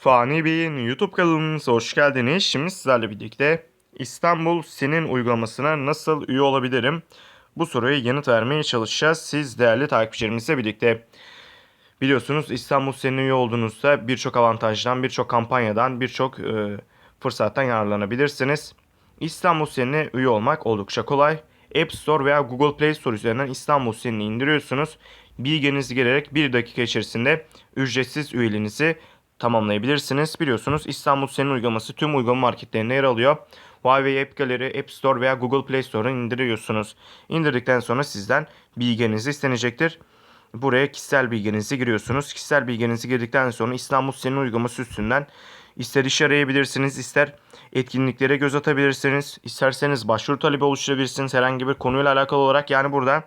Fani Bey'in YouTube kanalımıza hoş geldiniz. Şimdi sizlerle birlikte İstanbul Senin uygulamasına nasıl üye olabilirim? Bu soruya yanıt vermeye çalışacağız. Siz değerli takipçilerimizle birlikte. Biliyorsunuz İstanbul Senin üye olduğunuzda birçok avantajdan, birçok kampanyadan, birçok e, fırsattan yararlanabilirsiniz. İstanbul Senin'e üye olmak oldukça kolay. App Store veya Google Play Store üzerinden İstanbul Senin'i indiriyorsunuz. Bilginizi girerek 1 dakika içerisinde ücretsiz üyeliğinizi tamamlayabilirsiniz. Biliyorsunuz İstanbul Senin uygulaması tüm uygulama marketlerinde yer alıyor. Huawei App Gallery, App Store veya Google Play Store'dan indiriyorsunuz. İndirdikten sonra sizden bilginizi istenecektir. Buraya kişisel bilginizi giriyorsunuz. Kişisel bilginizi girdikten sonra İstanbul Senin uygulaması üstünden ister iş arayabilirsiniz, ister etkinliklere göz atabilirsiniz, isterseniz başvuru talebi oluşturabilirsiniz herhangi bir konuyla alakalı olarak. Yani burada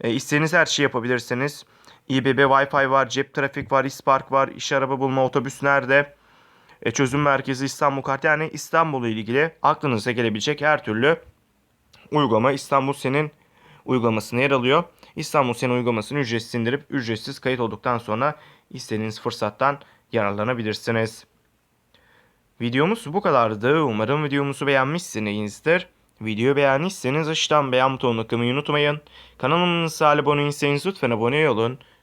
e, istediğiniz her şeyi yapabilirsiniz. İBB Wi-Fi var, cep trafik var, İspark var, iş araba bulma, otobüs nerede, e, çözüm merkezi İstanbul kart. Yani İstanbul'la ilgili aklınıza gelebilecek her türlü uygulama İstanbul Senin uygulamasına yer alıyor. İstanbul Senin uygulamasını ücretsiz indirip ücretsiz kayıt olduktan sonra istediğiniz fırsattan yararlanabilirsiniz. Videomuz bu kadardı. Umarım videomuzu beğenmişsinizdir. Videoyu beğendiyseniz aşağıdan beğen butonuna kılmayı unutmayın. Kanalımıza abone değilseniz lütfen abone olun.